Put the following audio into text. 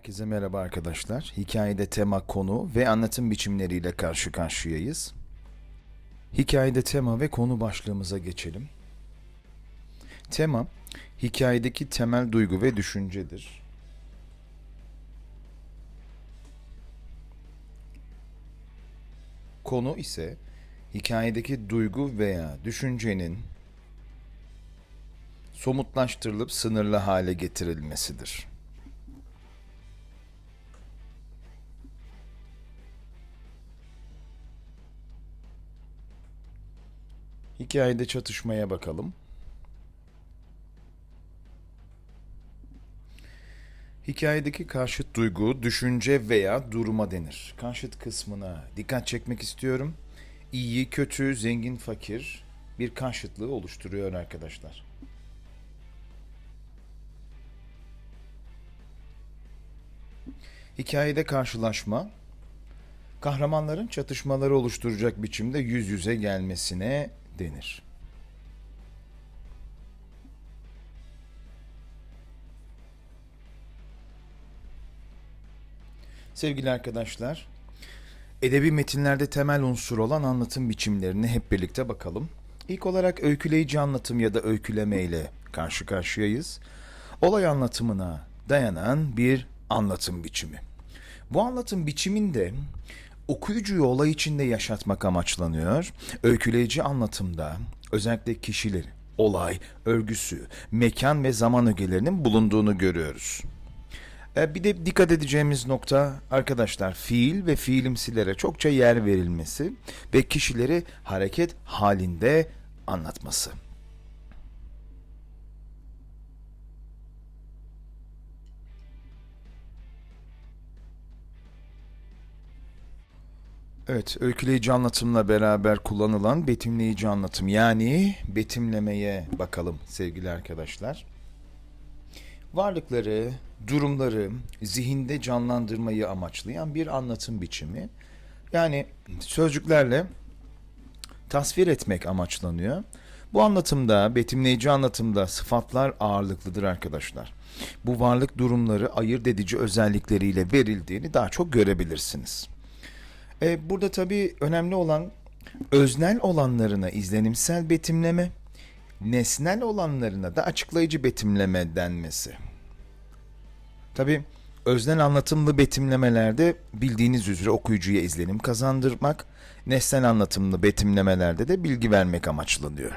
Herkese merhaba arkadaşlar. Hikayede tema, konu ve anlatım biçimleriyle karşı karşıyayız. Hikayede tema ve konu başlığımıza geçelim. Tema, hikayedeki temel duygu ve düşüncedir. Konu ise hikayedeki duygu veya düşüncenin somutlaştırılıp sınırlı hale getirilmesidir. Hikayede çatışmaya bakalım. Hikayedeki karşıt duygu, düşünce veya duruma denir. Karşıt kısmına dikkat çekmek istiyorum. İyi, kötü, zengin, fakir bir karşıtlığı oluşturuyor arkadaşlar. Hikayede karşılaşma, kahramanların çatışmaları oluşturacak biçimde yüz yüze gelmesine denir. Sevgili arkadaşlar, edebi metinlerde temel unsur olan anlatım biçimlerine hep birlikte bakalım. İlk olarak öyküleyici anlatım ya da öyküleme ile karşı karşıyayız. Olay anlatımına dayanan bir anlatım biçimi. Bu anlatım biçiminde okuyucuyu olay içinde yaşatmak amaçlanıyor. Öyküleyici anlatımda özellikle kişileri, olay, örgüsü, mekan ve zaman ögelerinin bulunduğunu görüyoruz. E, Bir de dikkat edeceğimiz nokta arkadaşlar fiil ve fiilimsilere çokça yer verilmesi ve kişileri hareket halinde anlatması. Evet, öyküleyici anlatımla beraber kullanılan betimleyici anlatım yani betimlemeye bakalım sevgili arkadaşlar. Varlıkları, durumları zihinde canlandırmayı amaçlayan bir anlatım biçimi. Yani sözcüklerle tasvir etmek amaçlanıyor. Bu anlatımda, betimleyici anlatımda sıfatlar ağırlıklıdır arkadaşlar. Bu varlık durumları ayırt edici özellikleriyle verildiğini daha çok görebilirsiniz. E, burada tabii önemli olan öznel olanlarına izlenimsel betimleme, nesnel olanlarına da açıklayıcı betimleme denmesi. Tabii öznel anlatımlı betimlemelerde bildiğiniz üzere okuyucuya izlenim kazandırmak, nesnel anlatımlı betimlemelerde de bilgi vermek amaçlanıyor.